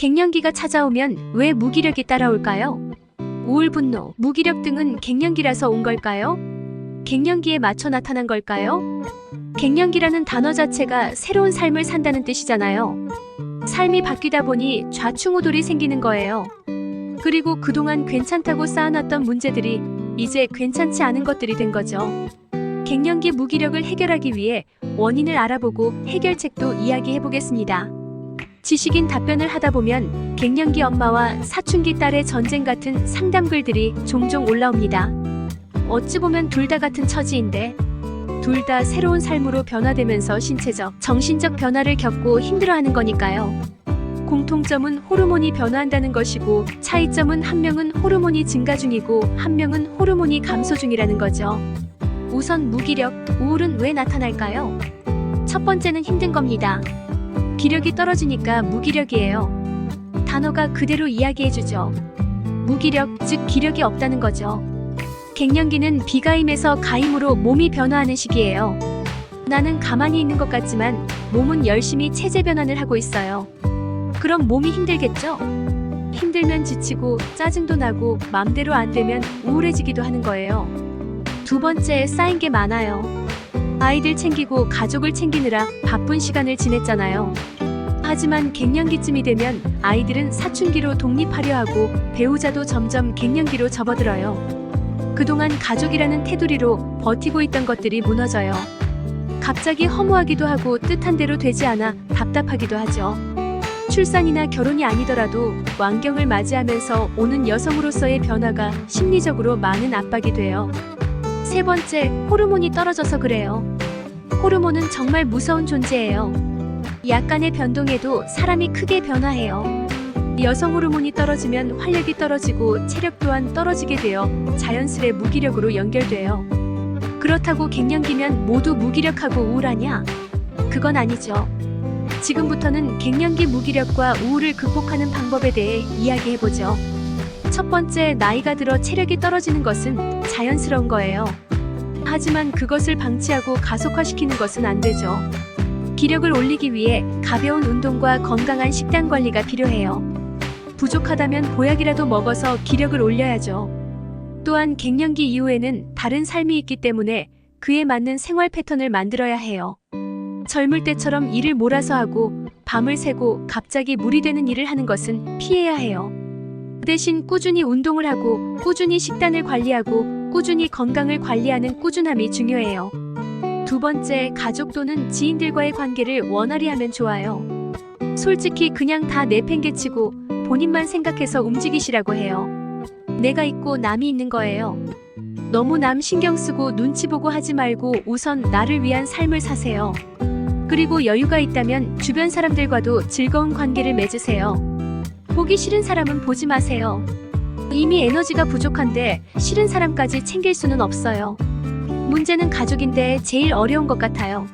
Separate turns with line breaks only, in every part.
갱년기가 찾아오면 왜 무기력이 따라올까요? 우울, 분노, 무기력 등은 갱년기라서 온 걸까요? 갱년기에 맞춰 나타난 걸까요? 갱년기라는 단어 자체가 새로운 삶을 산다는 뜻이잖아요. 삶이 바뀌다 보니 좌충우돌이 생기는 거예요. 그리고 그동안 괜찮다고 쌓아놨던 문제들이 이제 괜찮지 않은 것들이 된 거죠. 갱년기 무기력을 해결하기 위해 원인을 알아보고 해결책도 이야기해 보겠습니다. 지식인 답변을 하다 보면 갱년기 엄마와 사춘기 딸의 전쟁 같은 상담글들이 종종 올라옵니다. 어찌 보면 둘 다 같은 처지인데 둘 다 새로운 삶으로 변화되면서 신체적, 정신적 변화를 겪고 힘들어하는 거니까요. 공통점은 호르몬이 변화한다는 것이고 차이점은 한 명은 호르몬이 증가 중이고 한 명은 호르몬이 감소 중이라는 거죠. 우선 무기력, 우울은 왜 나타날까요? 첫 번째는 힘든 겁니다. 기력이 떨어지니까 무기력이에요. 단어가 그대로 이야기해주죠. 무기력, 즉 기력이 없다는 거죠. 갱년기는 비가임에서 가임으로 몸이 변화하는 시기예요. 나는 가만히 있는 것 같지만 몸은 열심히 체제 변환을 하고 있어요. 그럼 몸이 힘들겠죠? 힘들면 지치고 짜증도 나고 맘대로 안 되면 우울해지기도 하는 거예요. 두 번째 쌓인 게 많아요. 아이들 챙기고 가족을 챙기느라 바쁜 시간을 지냈잖아요. 하지만 갱년기쯤이 되면 아이들은 사춘기로 독립하려 하고 배우자도 점점 갱년기로 접어들어요. 그동안 가족이라는 테두리로 버티고 있던 것들이 무너져요. 갑자기 허무하기도 하고 뜻한 대로 되지 않아 답답하기도 하죠. 출산이나 결혼이 아니더라도 완경을 맞이하면서 오는 여성으로서의 변화가 심리적으로 많은 압박이 돼요. 세 번째, 호르몬이 떨어져서 그래요. 호르몬은 정말 무서운 존재예요. 약간의 변동에도 사람이 크게 변화해요. 여성 호르몬이 떨어지면 활력이 떨어지고 체력 또한 떨어지게 되어 자연스레 무기력으로 연결돼요. 그렇다고 갱년기면 모두 무기력하고 우울하냐? 그건 아니죠. 지금부터는 갱년기 무기력과 우울을 극복하는 방법에 대해 이야기해보죠. 첫 번째, 나이가 들어 체력이 떨어지는 것은 자연스러운 거예요. 하지만 그것을 방치하고 가속화시키는 것은 안 되죠. 기력을 올리기 위해 가벼운 운동과 건강한 식단 관리가 필요해요. 부족하다면 보약이라도 먹어서 기력을 올려야죠. 또한 갱년기 이후에는 다른 삶이 있기 때문에 그에 맞는 생활 패턴을 만들어야 해요. 젊을 때처럼 일을 몰아서 하고 밤을 새고 갑자기 무리 되는 일을 하는 것은 피해야 해요. 대신 꾸준히 운동을 하고 꾸준히 식단을 관리하고 꾸준히 건강을 관리하는 꾸준함이 중요해요. 두 번째, 가족 또는 지인들과의 관계를 원활히 하면 좋아요. 솔직히 그냥 다 내팽개치고 본인만 생각해서 움직이시라고 해요. 내가 있고 남이 있는 거예요. 너무 남 신경 쓰고 눈치 보고 하지 말고 우선 나를 위한 삶을 사세요. 그리고 여유가 있다면 주변 사람들과도 즐거운 관계를 맺으세요. 보기 싫은 사람은 보지 마세요. 이미 에너지가 부족한데 싫은 사람까지 챙길 수는 없어요. 문제는 가족인데 제일 어려운 것 같아요.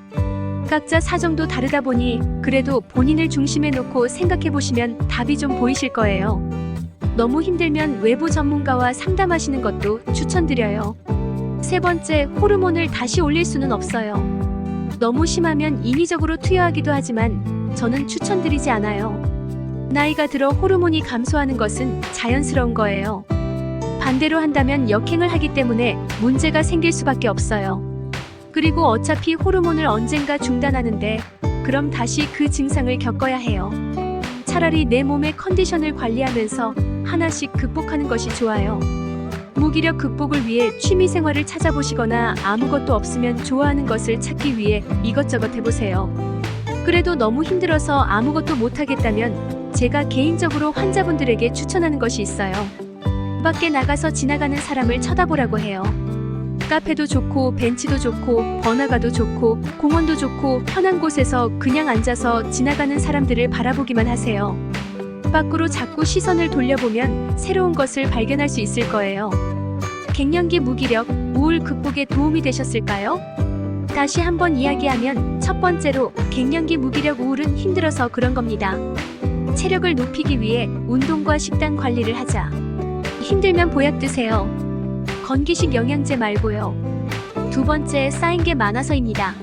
각자 사정도 다르다 보니 그래도 본인을 중심에 놓고 생각해 보시면 답이 좀 보이실 거예요. 너무 힘들면 외부 전문가와 상담하시는 것도 추천드려요. 세 번째, 호르몬을 다시 올릴 수는 없어요. 너무 심하면 인위적으로 투여하기도 하지만 저는 추천드리지 않아요. 나이가 들어 호르몬이 감소하는 것은 자연스러운 거예요. 반대로 한다면 역행을 하기 때문에 문제가 생길 수밖에 없어요. 그리고 어차피 호르몬을 언젠가 중단하는데 그럼 다시 그 증상을 겪어야 해요. 차라리 내 몸의 컨디션을 관리하면서 하나씩 극복하는 것이 좋아요. 무기력 극복을 위해 취미 생활을 찾아보시거나 아무것도 없으면 좋아하는 것을 찾기 위해 이것저것 해보세요. 그래도 너무 힘들어서 아무것도 못하겠다면 제가 개인적으로 환자분들에게 추천하는 것이 있어요. 밖에 나가서 지나가는 사람을 쳐다보라고 해요. 카페도 좋고 벤치도 좋고 번화가도 좋고 공원도 좋고 편한 곳에서 그냥 앉아서 지나가는 사람들을 바라보기만 하세요. 밖으로 자꾸 시선을 돌려보면 새로운 것을 발견할 수 있을 거예요. 갱년기 무기력, 우울 극복에 도움이 되셨을까요? 다시 한번 이야기하면 첫 번째로 갱년기 무기력 우울은 힘들어서 그런 겁니다. 체력을 높이기 위해 운동과 식단 관리를 하자. 힘들면 보약 드세요. 건기식 영양제 말고요. 두 번째 쌓인 게 많아서입니다.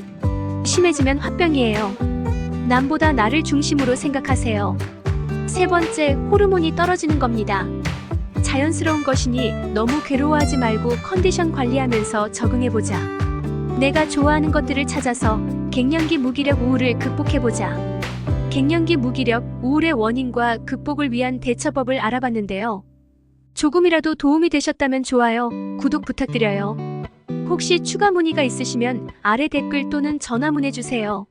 심해지면 화병이에요. 남보다 나를 중심으로 생각하세요. 세 번째, 호르몬이 떨어지는 겁니다. 자연스러운 것이니 너무 괴로워하지 말고 컨디션 관리하면서 적응해보자. 내가 좋아하는 것들을 찾아서 갱년기 무기력 우울을 극복해보자. 갱년기 무기력 우울의 원인과 극복을 위한 대처법을 알아봤는데요. 조금이라도 도움이 되셨다면 좋아요, 구독 부탁드려요. 혹시 추가 문의가 있으시면 아래 댓글 또는 전화 문의주세요.